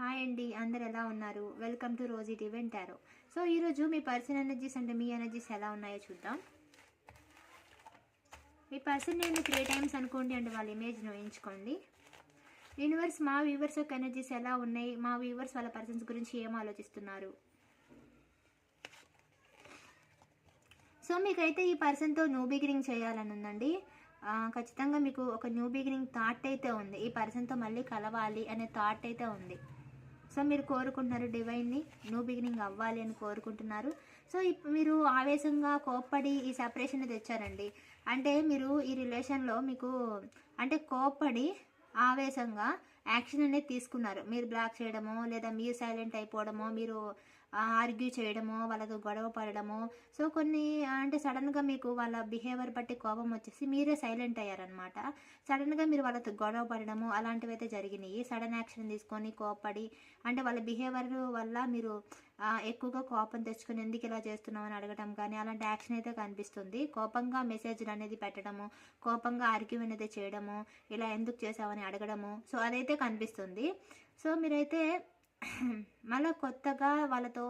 Hi అండి అందరు ఎలా ఉన్నారు? Welcome to Rosie event tarot. So ఈరోజు మీ పర్సన్ ఎనర్జీస్ అంటే మీ ఎనర్జీస్ ఎలా ఉన్నాయో చూద్దాం. మీ పర్సన్ నేను త్రీ టైమ్స్ అనుకోండి అంటే వాళ్ళ ఇమేజ్ను ఎంచుకోండి యూనివర్స్ మా వ్యూవర్స్ యొక్క ఎనర్జీస్ ఎలా ఉన్నాయి? మా వ్యూవర్స్ వాళ్ళ పర్సన్స్ గురించి ఏం ఆలోచిస్తున్నారు? సో మీకైతే ఈ పర్సన్తో న్యూ బిగినింగ్ చేయాలని ఉందండి. ఖచ్చితంగా మీకు ఒక న్యూ బిగినింగ్ థాట్ అయితే ఉంది. ఈ పర్సన్తో మళ్ళీ కలవాలి అనే థాట్ అయితే ఉంది. సో మీరు కోరుకుంటున్నారు డివైన్ని న్యూ బిగినింగ్ అవ్వాలి అని కోరుకుంటున్నారు. సో ఇప్పుడు మీరు ఆవేశంగా కోప్పడి ఈ సెపరేషన్ తెచ్చారండి. అంటే మీరు ఈ రిలేషన్లో మీకు అంటే కోప్పడి ఆవేశంగా యాక్షన్ అనేది తీసుకున్నారు. మీరు బ్లాక్ చేయడమో లేదా మీరు సైలెంట్ అయిపోవడమో మీరు ఆర్గ్యూ చేయడమో వాళ్ళతో గొడవ పడడమో సో కొన్ని అంటే సడన్గా మీకు వాళ్ళ బిహేవియర్ బట్టి కోపం వచ్చేసి మీరే సైలెంట్ అయ్యారనమాట సడన్గా మీరు వాళ్ళతో గొడవ పడడము అలాంటివి అయితే జరిగినాయి. సడన్ యాక్షన్ తీసుకొని కోపడి అంటే వాళ్ళ బిహేవియర్ వల్ల మీరు ఎక్కువగా కోపం తెచ్చుకొని ఎందుకు ఇలా చేస్తున్నామని అడగడం కానీ అలాంటి యాక్షన్ అయితే కనిపిస్తుంది. కోపంగా మెసేజ్లు అనేది పెట్టడము కోపంగా ఆర్గ్యూ అనేది చేయడము ఇలా ఎందుకు చేసావని అడగడము సో అదైతే కనిపిస్తుంది. సో మీరైతే మళ్ళీ కొత్తగా వాళ్ళతో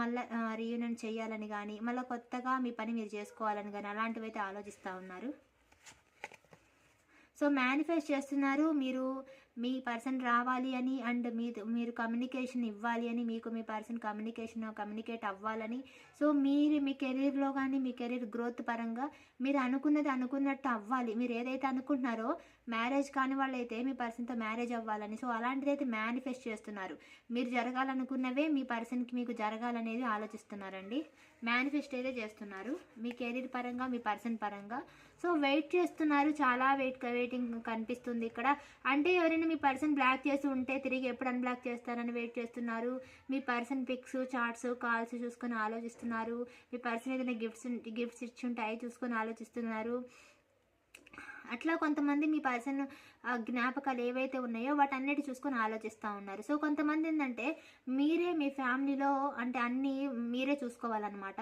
మళ్ళీ రీయూనియన్ చేయాలని కానీ మళ్ళీ కొత్తగా మీ పని మీరు చేసుకోవాలని కానీ అలాంటివి అయితే ఆలోచిస్తూ ఉన్నారు. సో మేనిఫెస్ట్ చేస్తున్నారు మీరు మీ పర్సన్ రావాలి అని అండ్ మీ మీరు కమ్యూనికేషన్ ఇవ్వాలి అని మీకు మీ పర్సన్ కమ్యూనికేషన్ కమ్యూనికేట్ అవ్వాలని. సో మీరు మీ కెరీర్లో కానీ మీ కెరీర్ గ్రోత్ పరంగా మీరు అనుకున్నది అనుకున్నట్టు అవ్వాలి. మీరు ఏదైతే అనుకుంటున్నారో మ్యారేజ్ కాని వాళ్ళైతే మీ పర్సన్తో మ్యారేజ్ అవ్వాలని. సో అలాంటిది అయితే మేనిఫెస్ట్ చేస్తున్నారు. మీరు జరగాలనుకున్నవే మీ పర్సన్కి మీకు జరగాలనేది ఆలోచిస్తున్నారండి. మేనిఫెస్ట్ అయితే చేస్తున్నారు. మీ కెరీర్ పరంగా మీ పర్సన్ పరంగా. సో వెయిట్ చేస్తున్నారు. చాలా వెయిట్ వెయిటింగ్ కనిపిస్తుంది ఇక్కడ. అంటే ఎవరైనా మీ పర్సన్ బ్లాక్ చేసి ఉంటే తిరిగి ఎప్పుడు అన్బ్లాక్ చేస్తారని వెయిట్ చేస్తున్నారు. మీ పర్సన్ పిక్స్ చార్ట్స్ కాల్స్ చూసుకొని ఆలోచిస్తున్నారు. మీ పర్సన్ ఏదైనా గిఫ్ట్స్ గిఫ్ట్స్ ఇచ్చి ఉంటాయి చూసుకొని ఆలోచిస్తున్నారు. అట్లా కొంతమంది మీ పర్సన్ జ్ఞాపకాలు ఏవైతే ఉన్నాయో వాటన్నిటి చూసుకొని ఆలోచిస్తూ ఉన్నారు. సో కొంతమంది ఏంటంటే మీరే మీ ఫ్యామిలీలో అంటే అన్నీ మీరే చూసుకోవాలన్నమాట.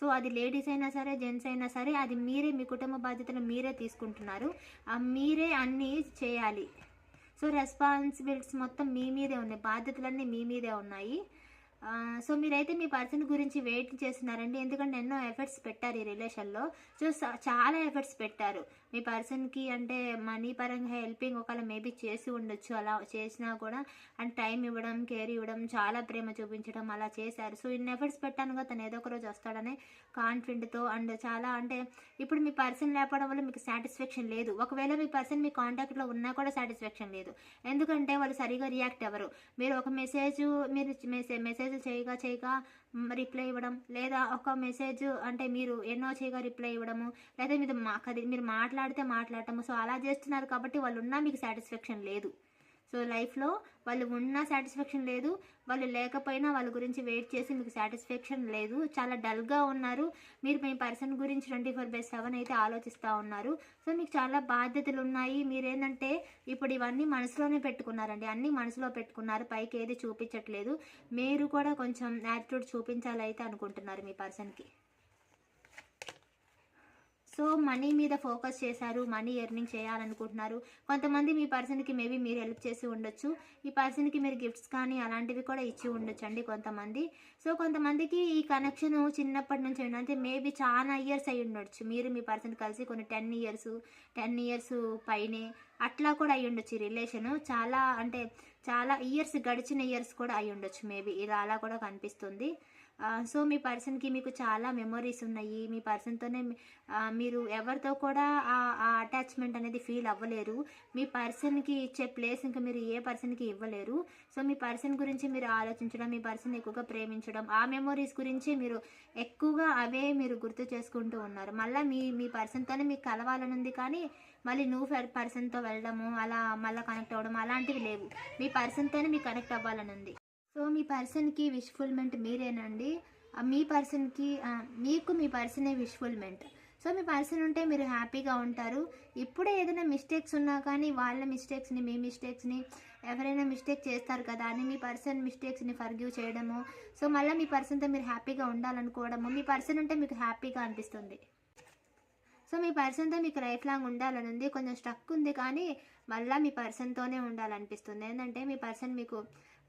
సో అది లేడీస్ అయినా సరే జెంట్స్ అయినా సరే అది మీరే మీ కుటుంబ బాధ్యతలు మీరే తీసుకుంటున్నారు. మీరే అన్నీ చేయాలి. సో రెస్పాన్సిబిలిటీస్ మొత్తం మీ మీదే ఉన్నాయి. బాధ్యతలన్నీ మీ మీదే ఉన్నాయి. సో మీరైతే మీ పర్సన్ గురించి వెయిట్ చేస్తున్నారండి. ఎందుకంటే ఎన్నో ఎఫర్ట్స్ పెట్టారు ఈ రిలేషన్లో సో చాలా ఎఫర్ట్స్ పెట్టారు. మీ పర్సన్కి అంటే మనీ పరంగా హెల్పింగ్ ఒకవేళ మేబీ చేసి ఉండొచ్చు అలా చేసినా కూడా. అండ్ టైం ఇవ్వడం కేర్ ఇవ్వడం చాలా ప్రేమ చూపించడం అలా చేశారు. సో ఇన్ని ఎఫర్ట్స్ పెట్టాను కదా తను ఏదో ఒక రోజు వస్తాడనే కాన్ఫిడెంట్తో అండ్ చాలా అంటే ఇప్పుడు మీ పర్సన్ లేకపోవడం వల్ల మీకు సాటిస్ఫాక్షన్ లేదు. ఒకవేళ మీ పర్సన్ మీ కాంటాక్ట్లో ఉన్నా కూడా సాటిస్ఫాక్షన్ లేదు. ఎందుకంటే వాళ్ళు సరిగా రియాక్ట్ అవ్వరు. మీరు ఒక మెసేజ్ మీరు మెసేజ్ మెసేజ్ చేయగా చేయగా రిప్లై ఇవ్వడం లేదా ఒక మెసేజ్ అంటే మీరు ఎన్నో చేయగా రిప్లై ఇవ్వడము లేదా మీరు మా మీరు మాట్లాడ మాట్లాడితే మాట్లాడటము సో అలా చేస్తున్నారు కాబట్టి వాళ్ళు ఉన్నా మీకు సాటిస్ఫాక్షన్ లేదు. సో లైఫ్లో వాళ్ళు ఉన్నా సాటిస్ఫాక్షన్ లేదు. వాళ్ళు లేకపోయినా వాళ్ళ గురించి వెయిట్ చేసి మీకు సాటిస్ఫాక్షన్ లేదు. చాలా డల్గా ఉన్నారు. మీరు మీ పర్సన్ గురించి ట్వంటీ ఫోర్ బై సెవెన్ అయితే ఆలోచిస్తూ ఉన్నారు. సో మీకు చాలా బాధ్యతలు ఉన్నాయి. మీరేంటంటే ఇప్పుడు ఇవన్నీ మనసులోనే పెట్టుకున్నారండి. అన్నీ మనసులో పెట్టుకున్నారు. పైకి ఏది చూపించట్లేదు. మీరు కూడా కొంచెం యాటిట్యూడ్ చూపించాలైతే అనుకుంటున్నారు మీ పర్సన్కి సో మనీ మీద ఫోకస్ చేశారు మనీ ఎర్నింగ్ చేయాలనుకుంటున్నారు. కొంతమంది మీ పర్సన్కి మేబీ మీరు హెల్ప్ చేసి ఉండొచ్చు. ఈ పర్సన్కి మీరు గిఫ్ట్స్ కానీ అలాంటివి కూడా ఇచ్చి ఉండొచ్చు అండి కొంతమంది. సో కొంతమందికి ఈ కనెక్షన్ చిన్నప్పటి నుంచి ఉంది. అంటే మేబీ చాలా ఇయర్స్ అయి ఉండొచ్చు. మీరు మీ పర్సన్ కలిసి కొన్ని టెన్ ఇయర్స్ టెన్ ఇయర్స్ పైనే అట్లా కూడా అయి ఉండొచ్చు ఈ రిలేషన్. చాలా అంటే చాలా ఇయర్స్ గడిచిన ఇయర్స్ కూడా అయి ఉండొచ్చు మేబీ. ఇలా అలా కూడా కనిపిస్తుంది. సో మీ పర్సన్కి మీకు చాలా మెమొరీస్ ఉన్నాయి. మీ పర్సన్తోనే మీరు ఎవరితో కూడా ఆ ఆ అటాచ్మెంట్ అనేది ఫీల్ అవ్వలేరు. మీ పర్సన్కి ఇచ్చే ప్లేస్ ఇంకా మీరు ఏ పర్సన్కి ఇవ్వలేరు. సో మీ పర్సన్ గురించి మీరు ఆలోచించడం మీ పర్సన్ ఎక్కువగా ప్రేమించడం ఆ మెమొరీస్ గురించి మీరు ఎక్కువగా అవే మీరు గుర్తు చేసుకుంటూ ఉన్నారు. మళ్ళీ మీ మీ పర్సన్తోనే మీకు కలవాలని ఉంది కానీ మళ్ళీ నువ్వు పర్సన్తో వెళ్ళడము అలా మళ్ళీ కనెక్ట్ అవ్వడం అలాంటివి లేవు. మీ పర్సన్తోనే మీకు కనెక్ట్ అవ్వాలని ఉంది. సో మీ పర్సన్కి విష్ఫుల్మెంట్ మీరేనండి. మీ పర్సన్కి మీకు మీ పర్సనే విష్ఫుల్మెంట్ సో మీ పర్సన్ ఉంటే మీరు హ్యాపీగా ఉంటారు. ఇప్పుడే ఏదైనా మిస్టేక్స్ ఉన్నా కానీ వాళ్ళ మిస్టేక్స్ని మీ మిస్టేక్స్ని ఎవరైనా మిస్టేక్ చేస్తారు కదా అని మీ పర్సన్ మిస్టేక్స్ని ఫర్గ్యూ చేయడము. సో మళ్ళీ మీ పర్సన్తో మీరు హ్యాపీగా ఉండాలనుకోవడము. మీ పర్సన్ ఉంటే మీకు హ్యాపీగా అనిపిస్తుంది. సో మీ పర్సన్తో మీకు లైఫ్ లాంగ్ ఉండాలని ఉంది కొంచెం స్టక్ ఉంది కానీ మళ్ళీ మీ పర్సన్తోనే ఉండాలనిపిస్తుంది. ఏంటంటే మీ పర్సన్ మీకు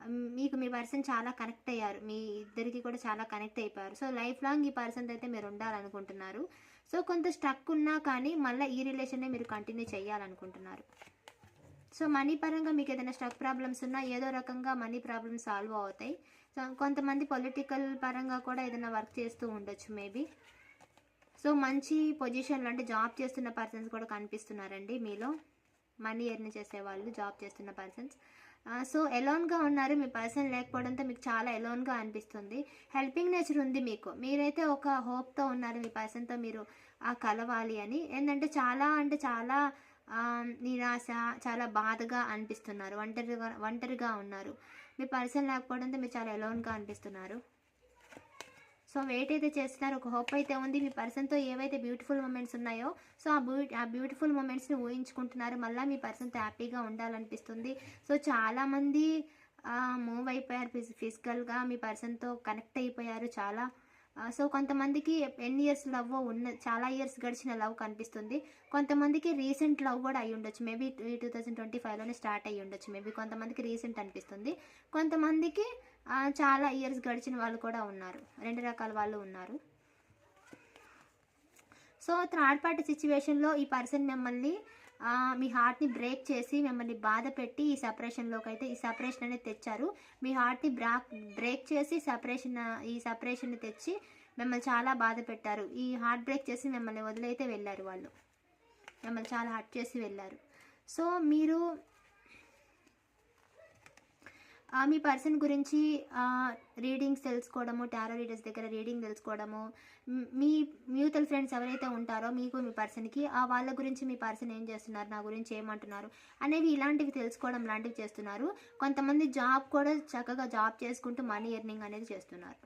మీకు మీ పర్సన్ చాలా కనెక్ట్ అయ్యారు. మీ ఇద్దరికి కూడా చాలా కనెక్ట్ అయిపోయారు. సో లైఫ్ లాంగ్ ఈ పర్సన్తో అయితే మీరు ఉండాలనుకుంటున్నారు. సో కొంత స్టక్ ఉన్నా కానీ మళ్ళీ ఈ రిలేషన్నే మీరు కంటిన్యూ చేయాలనుకుంటున్నారు. సో మనీ పరంగా మీకు ఏదైనా స్టక్ ప్రాబ్లమ్స్ ఉన్నా ఏదో రకంగా మనీ ప్రాబ్లమ్స్ సాల్వ్ అవుతాయి. సో కొంతమంది పొలిటికల్ పరంగా కూడా ఏదైనా వర్క్ చేస్తూ ఉండొచ్చు మేబీ. సో మంచి పొజిషన్లో అంటే జాబ్ చేస్తున్న పర్సన్స్ కూడా కనిపిస్తున్నారండి మీలో. మనీ ఎర్న్ చేసే వాళ్ళు జాబ్ చేస్తున్న పర్సన్స్. సో ఎలోన్గా ఉన్నారు. మీ పర్సన్ లేకపోవడంతో మీకు చాలా ఎలోన్గా అనిపిస్తుంది. హెల్పింగ్ నేచర్ ఉంది మీకు. మీరైతే ఒక హోప్తో ఉన్నారు మీ పర్సన్తో మీరు ఆ కలవాలి అని. ఏంటంటే చాలా అంటే చాలా నిరాశ చాలా బాధగా అనిపిస్తున్నారు. ఒంటరిగా ఒంటరిగా ఉన్నారు. మీ పర్సన్ లేకపోవడంతో మీరు చాలా ఎలోన్గా అనిపిస్తున్నారు. సో వెయిట్ అయితే చేస్తున్నారు. ఒక హోప్ అయితే ఉంది. మీ పర్సన్తో ఏవైతే బ్యూటిఫుల్ మూమెంట్స్ ఉన్నాయో సో ఆ బ్యూ ఆ బ్యూటిఫుల్ మూమెంట్స్ని ఊహించుకుంటున్నారు. మళ్ళీ మీ పర్సన్తో హ్యాపీగా ఉండాలనిపిస్తుంది. సో చాలామంది మూవ్ అయిపోయారు ఫిజ్ ఫిజికల్గా మీ పర్సన్తో కనెక్ట్ అయిపోయారు చాలా. సో కొంతమందికి ఎన్ని ఇయర్స్ లవ్ ఉన్న చాలా ఇయర్స్ గడిచిన లవ్ కనిపిస్తుంది. కొంతమందికి రీసెంట్ లవ్ కూడా అయి ఉండొచ్చు. మేబీ టూ థౌజండ్ ట్వంటీ ఫైవ్లోనే స్టార్ట్ అయ్యి ఉండొచ్చు. మేబీ కొంతమందికి రీసెంట్ అనిపిస్తుంది. కొంతమందికి చాలా ఇయర్స్ గడిచిన వాళ్ళు కూడా ఉన్నారు. రెండు రకాల వాళ్ళు ఉన్నారు. సో థర్డ్ పార్టీ సిచ్యువేషన్లో ఈ పర్సన్ మిమ్మల్ని మీ హార్ట్ని బ్రేక్ చేసి మిమ్మల్ని బాధ పెట్టి ఈ సపరేషన్లోకి అయితే ఈ సపరేషన్ అనేది తెచ్చారు. మీ హార్ట్ని బ్రాక్ బ్రేక్ చేసి సపరేషన్ ఈ సపరేషన్ని తెచ్చి మిమ్మల్ని చాలా బాధ పెట్టారు. ఈ హార్ట్ బ్రేక్ చేసి మిమ్మల్ని వదిలైతే వెళ్ళారు వాళ్ళు. మిమ్మల్ని చాలా హర్ట్ చేసి వెళ్ళారు. సో మీరు మీ పర్సన్ గురించి రీడింగ్స్ తెలుసుకోవడము టారో రీడర్స్ దగ్గర రీడింగ్ తెలుసుకోవడము మీ మ్యూచువల్ ఫ్రెండ్స్ ఎవరైతే ఉంటారో మీకు మీ పర్సన్కి ఆ వాళ్ళ గురించి మీ పర్సన్ ఏం చేస్తున్నారు నా గురించి ఏమంటున్నారు అనేవి ఇలాంటివి తెలుసుకోవడం లాంటివి చేస్తున్నారు. కొంతమంది జాబ్ కూడా చక్కగా జాబ్ చేసుకుంటూ మనీ ఎర్నింగ్ అనేది చేస్తున్నారు.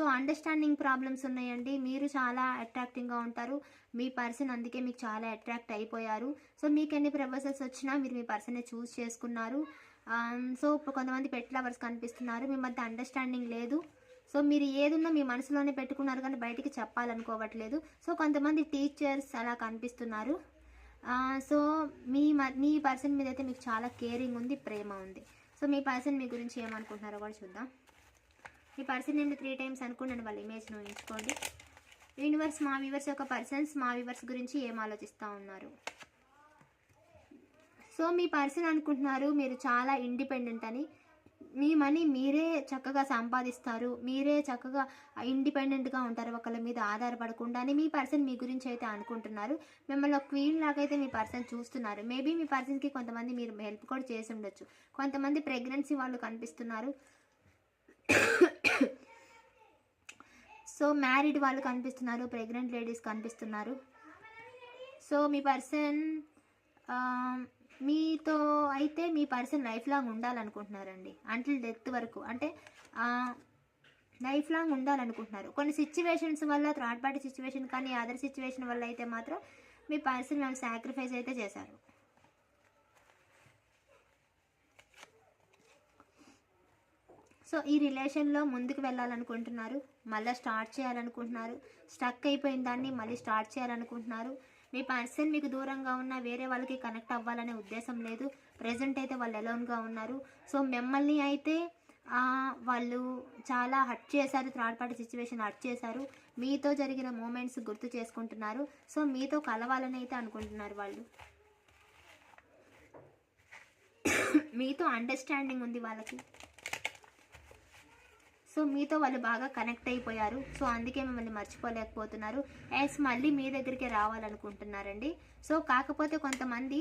సో అండర్స్టాండింగ్ ప్రాబ్లమ్స్ ఉన్నాయండి. మీరు చాలా అట్రాక్టింగ్గా ఉంటారు. మీ పర్సన్ అందుకే మీకు చాలా అట్రాక్ట్ అయిపోయారు. సో మీకు ఎన్ని ప్రపోజల్స్ వచ్చినా మీరు మీ పర్సన్నే చూస్ చేసుకున్నారు. Um, సో ఇప్పుడు కొంతమంది పెట్ లవర్స్ కనిపిస్తున్నారు. మీ మధ్య అండర్స్టాండింగ్ లేదు. సో మీరు ఏదున్నా మీ మనసులోనే పెట్టుకున్నారు కానీ బయటికి చెప్పాలనుకోవట్లేదు. సో కొంతమంది టీచర్స్ అలా కనిపిస్తున్నారు. Uh, సో మీ మ- మీ పర్సన్ మీద అయితే మీకు చాలా కేరింగ్ ఉంది ప్రేమ ఉంది. సో మీ పర్సన్ మీ గురించి ఏమనుకుంటున్నారో కూడా చూద్దాం. ఈ పర్సన్ నేను త్రీ టైమ్స్ అనుకున్నాను వాళ్ళ ఇమేజ్ను ఎంచుకోండి. యూనివర్స్ మా వ్యూవర్స్ యొక్క పర్సన్స్ మా వ్యూవర్స్ గురించి ఏం ఆలోచిస్తూ ఉన్నారు? సో మీ పర్సన్ అనుకుంటున్నారు మీరు చాలా ఇండిపెండెంట్ అని. మీ మనీ మీరే చక్కగా సంపాదిస్తారు మీరే చక్కగా ఇండిపెండెంట్గా ఉంటారు ఒకళ్ళ మీద ఆధారపడకుండా అని మీ పర్సన్ మీ గురించి అయితే అనుకుంటున్నారు. మిమ్మల్ని ఒక క్వీన్ లాగైతే మీ పర్సన్ చూస్తున్నారు. మేబీ మీ పర్సన్కి కొంతమంది మీరు హెల్ప్ కూడా చేసి ఉండొచ్చు. కొంతమంది ప్రెగ్నెన్సీ వాళ్ళు కనిపిస్తున్నారు. సో మ్యారీడ్ వాళ్ళు కనిపిస్తున్నారు ప్రెగ్నెంట్ లేడీస్ కనిపిస్తున్నారు. సో మీ పర్సన్ మీతో అయితే మీ పర్సన్ లైఫ్ లాంగ్ ఉండాలనుకుంటున్నారండి. అంటిల్ డెత్ వరకు. అంటే లైఫ్ లాంగ్ ఉండాలనుకుంటున్నారు. కొన్ని సిచ్యువేషన్స్ వల్ల థర్డ్ పార్టీ సిచ్యువేషన్ కానీ అదర్ సిచ్యువేషన్ వల్ల అయితే మాత్రం మీ పర్సన్ వాళ్ళు సాక్రిఫైస్ అయితే చేశారు. సో ఈ రిలేషన్లో ముందుకు వెళ్ళాలనుకుంటున్నారు. మళ్ళీ స్టార్ట్ చేయాలనుకుంటున్నారు. స్టక్ అయిపోయిన దాన్ని మళ్ళీ స్టార్ట్ చేయాలనుకుంటున్నారు. మీ పర్సన్ మీకు దూరంగా ఉన్న వేరే వాళ్ళకి కనెక్ట్ అవ్వాలనే ఉద్దేశం లేదు. ప్రజెంట్ అయితే వాళ్ళు ఎలోన్గా ఉన్నారు. సో మిమ్మల్ని అయితే వాళ్ళు చాలా హట్ చేశారు. థర్డ్ పార్టీ సిచ్యువేషన్ హట్ చేశారు. మీతో జరిగిన మూమెంట్స్ గుర్తు చేసుకుంటున్నారు. సో మీతో కలవాలని అయితే అనుకుంటున్నారు వాళ్ళు. మీతో అండర్స్టాండింగ్ ఉంది వాళ్ళకి. సో మీతో వాళ్ళు బాగా కనెక్ట్ అయిపోయారు. సో అందుకే మిమ్మల్ని మర్చిపోలేకపోతున్నారు. ఎస్ మళ్ళీ మీ దగ్గరికి రావాలనుకుంటున్నారండి. సో కాకపోతే కొంతమంది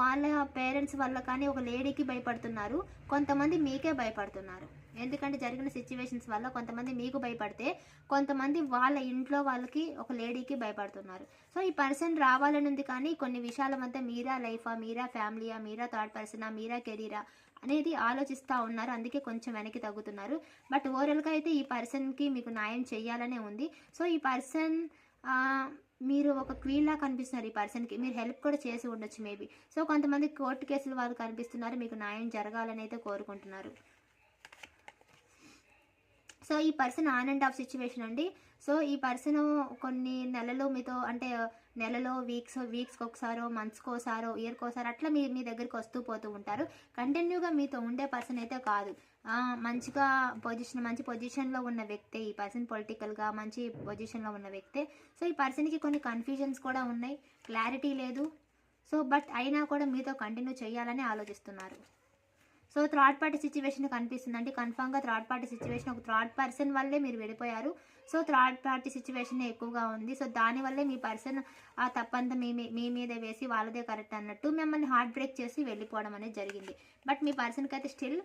వాళ్ళ పేరెంట్స్ వల్ల కానీ ఒక లేడీకి భయపడుతున్నారు. కొంతమంది మీకే భయపడుతున్నారు. ఎందుకంటే జరిగిన సిచ్యువేషన్స్ వల్ల కొంతమంది మీకు భయపడితే కొంతమంది వాళ్ళ ఇంట్లో వాళ్ళకి ఒక లేడీకి భయపడుతున్నారు. సో ఈ పర్సన్ రావాలని ఉంది కానీ కొన్ని విషయాల మధ్య మీరా లైఫా మీరా ఫ్యామిలీయా మీరా థర్డ్ పర్సనా మీరా కెరీరా అనేది ఆలోచిస్తూ ఉన్నారు. అందుకే కొంచెం వెనక్కి తగ్గుతున్నారు. బట్ ఓవరాల్గా అయితే ఈ పర్సన్కి మీకు న్యాయం చేయాలనే ఉంది. సో ఈ పర్సన్ మీరు ఒక క్వీన్లా కనిపిస్తున్నారు ఈ పర్సన్కి. మీరు హెల్ప్ కూడా చేసి ఉండొచ్చు మేబీ సో కొంతమంది కోర్టు కేసులు వాళ్ళు కనిపిస్తున్నారు. మీకు న్యాయం జరగాలని అయితే కోరుకుంటున్నారు. సో ఈ person on and off situation అండి. సో ఈ పర్సన్ కొన్ని నెలలు మీతో అంటే నెలలో వీక్స్ వీక్స్కి ఒకసారో మంత్స్కి ఒకసారో ఇయర్కి ఒకసారి అట్లా మీ మీ దగ్గరికి వస్తూ పోతూ ఉంటారు. కంటిన్యూగా మీతో ఉండే పర్సన్ అయితే కాదు. మంచిగా పొజిషన్ మంచి పొజిషన్లో ఉన్న వ్యక్తే ఈ పర్సన్ పొలిటికల్గా మంచి పొజిషన్లో ఉన్న వ్యక్తే. సో ఈ పర్సన్కి కొన్ని కన్ఫ్యూజన్స్ కూడా ఉన్నాయి. క్లారిటీ లేదు. సో బట్ అయినా కూడా మీతో కంటిన్యూ చేయాలని ఆలోచిస్తున్నారు. సో థర్డ్ పార్టీ సిచ్యువేషన్ కనిపిస్తుంది అంటే కన్ఫామ్గా థర్డ్ పార్టీ సిచ్యువేషన్ ఒక థర్డ్ పర్సన్ వల్లే మీరు వెళ్ళిపోయారు. సో థర్డ్ పార్టీ సిచ్యువేషన్ ఎక్కువగా ఉంది. సో దానివల్లే మీ పర్సన్ ఆ తప్పంతా మీ మీ- మీ మీద వేసి వాళ్ళదే కరెక్ట్ అన్నట్టు మిమ్మల్ని హార్ట్ బ్రేక్ చేసి వెళ్ళిపోవడం అనేది జరిగింది. బట్ మీ పర్సన్కి అయితే స్టిల్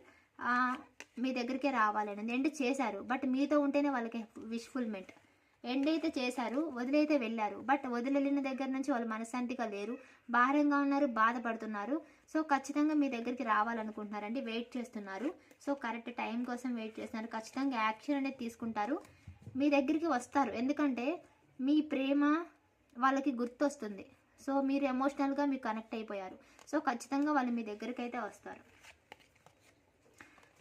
మీ దగ్గరికే రావాలని ఎండ్ చేశారు. బట్ మీతో ఉంటేనే వాళ్ళకి విష్ఫుల్మెంట్ ఎండ్ అయితే చేశారు వదిలైతే వెళ్ళారు. బట్ వదిలిన దగ్గర నుంచి వాళ్ళు మనశ్శాంతిగా లేరు. భారంగా ఉన్నారు బాధపడుతున్నారు. సో ఖచ్చితంగా మీ దగ్గరికి రావాలనుకుంటున్నారండి. వెయిట్ చేస్తున్నారు. సో కరెక్ట్ టైం కోసం వెయిట్ చేస్తున్నారు. ఖచ్చితంగా యాక్షన్ అనేది తీసుకుంటారు. మీ దగ్గరికి వస్తారు. ఎందుకంటే మీ ప్రేమ వాళ్ళకి గుర్తొస్తుంది. సో మీరు ఎమోషనల్గా మీకు కనెక్ట్ అయిపోయారు. సో ఖచ్చితంగా వాళ్ళు మీ దగ్గరికి అయితే వస్తారు.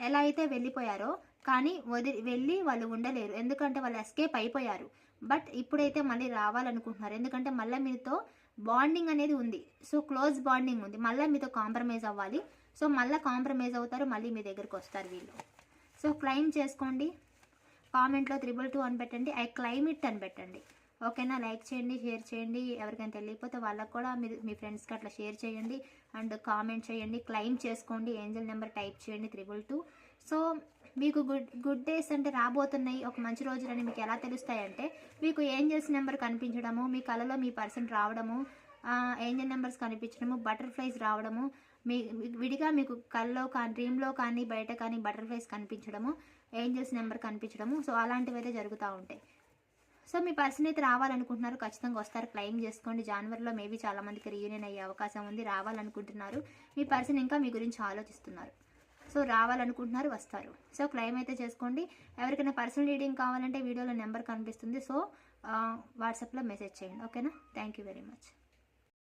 ఎలా అయితే వెళ్ళిపోయారో కానీ వదిలి వెళ్ళి వాళ్ళు ఉండలేరు. ఎందుకంటే వాళ్ళు ఎస్కేప్ అయిపోయారు. బట్ ఇప్పుడైతే మళ్ళీ రావాలనుకుంటున్నారు. ఎందుకంటే మళ్ళీ మీతో బాండింగ్ అనేది ఉంది. సో క్లోజ్ బాండింగ్ ఉంది. మళ్ళీ మీతో కాంప్రమైజ్ అవ్వాలి. సో మళ్ళీ కాంప్రమైజ్ అవుతారు. మళ్ళీ మీ దగ్గరికి వస్తారు వీళ్ళు. సో క్లైమ్ చేసుకోండి. కామెంట్లో త్రిబుల్ టూ అని పెట్టండి. ఐ క్లైమ్ ఇట్ అని పెట్టండి. ఓకేనా లైక్ చేయండి షేర్ చేయండి. ఎవరికైనా తెలియకపోతే వాళ్ళకు కూడా మీరు మీ ఫ్రెండ్స్కి అట్లా షేర్ చేయండి. అండ్ కామెంట్ చేయండి. క్లైమ్ చేసుకోండి. ఏంజల్ నెంబర్ టైప్ చేయండి. త్రిబుల్ టూ సో మీకు గుడ్ గుడ్ డేస్ అంటే రాబోతున్నాయి ఒక మంచి రోజులని మీకు ఎలా తెలుస్తాయంటే మీకు ఏంజల్స్ నెంబర్ కనిపించడము మీ కళలో మీ పర్సన్ రావడము ఏంజల్ నెంబర్స్ కనిపించడము బటర్ఫ్లైస్ రావడము మీ విడిగా మీకు కళ్ళలో కానీ డ్రీమ్లో కానీ బయట కానీ బటర్ఫ్లైస్ కనిపించడము ఏంజల్స్ నెంబర్ కనిపించడము సో అలాంటివి అయితే జరుగుతూ ఉంటాయి. సో మీ పర్సన్ అయితే రావాలనుకుంటున్నారు ఖచ్చితంగా వస్తారు క్లెయిమ్ చేసుకోండి. జనవరిలో మేబీ చాలా మందికి రీయూనియన్ అయ్యే అవకాశం ఉంది రావాలనుకుంటున్నారు. మీ పర్సన్ ఇంకా మీ గురించి ఆలోచిస్తున్నారు. సో రావాలనుకుంటున్నారు వస్తారు. సో క్లెయిమ్ అయితే చేసుకోండి. ఎవరికైనా పర్సనల్ రీడింగ్ కావాలంటే వీడియోలో నెంబర్ కనిపిస్తుంది. సో వాట్సాప్లో మెసేజ్ చేయండి. ఓకేనా? Thank you very much.